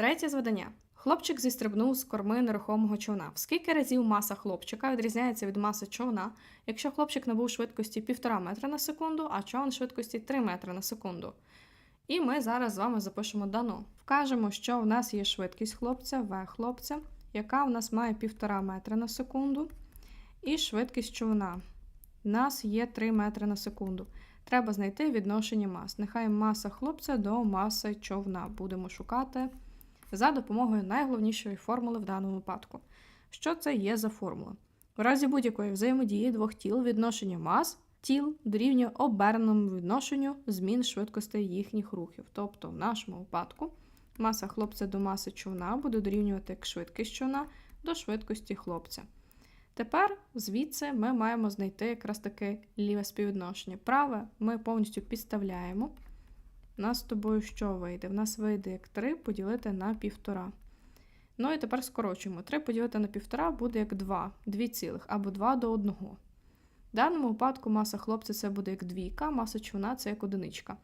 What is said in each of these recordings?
Третє завдання. Хлопчик зістрибнув з корми нерухомого човна. В скільки разів маса хлопчика відрізняється від маси човна, якщо хлопчик набув швидкості 1,5 метра на секунду, а човен швидкості 3 метри на секунду. І ми зараз з вами запишемо дано. Вкажемо, що в нас є швидкість хлопця, В хлопця, яка в нас має 1,5 метра на секунду, і швидкість човна. У нас є 3 метри на секунду. Треба знайти відношення мас. Нехай маса хлопця до маси човна. Будемо шукати за допомогою найголовнішої формули в даному випадку. Що це є за формула? У разі будь-якої взаємодії двох тіл відношення мас тіл дорівнює оберненому відношенню змін швидкостей їхніх рухів. Тобто, в нашому випадку маса хлопця до маси човна буде дорівнювати як швидкість човна до швидкості хлопця. Тепер звідси ми маємо знайти якраз таке ліве співвідношення. Праве ми повністю підставляємо. У нас з тобою що вийде? В нас вийде як 3 поділити на 1,5. Ну і тепер скорочуємо. 3 поділити на 1,5 буде як 2, 2 цілих, або 2 до 1. В даному випадку маса хлопця це буде як двійка, маса човна це як одиничка.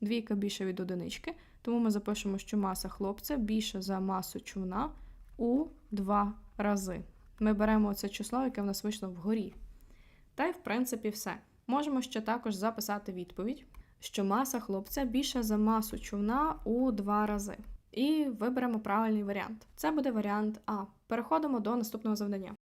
Двійка більша від одинички, тому ми запишемо, що маса хлопця більша за масу човна у 2 рази. Ми беремо це число, яке в нас вийшло вгорі. Та й в принципі все. Можемо ще також записати відповідь, що маса хлопця більша за масу човна у два рази. І виберемо правильний варіант. Це буде варіант А. Переходимо до наступного завдання.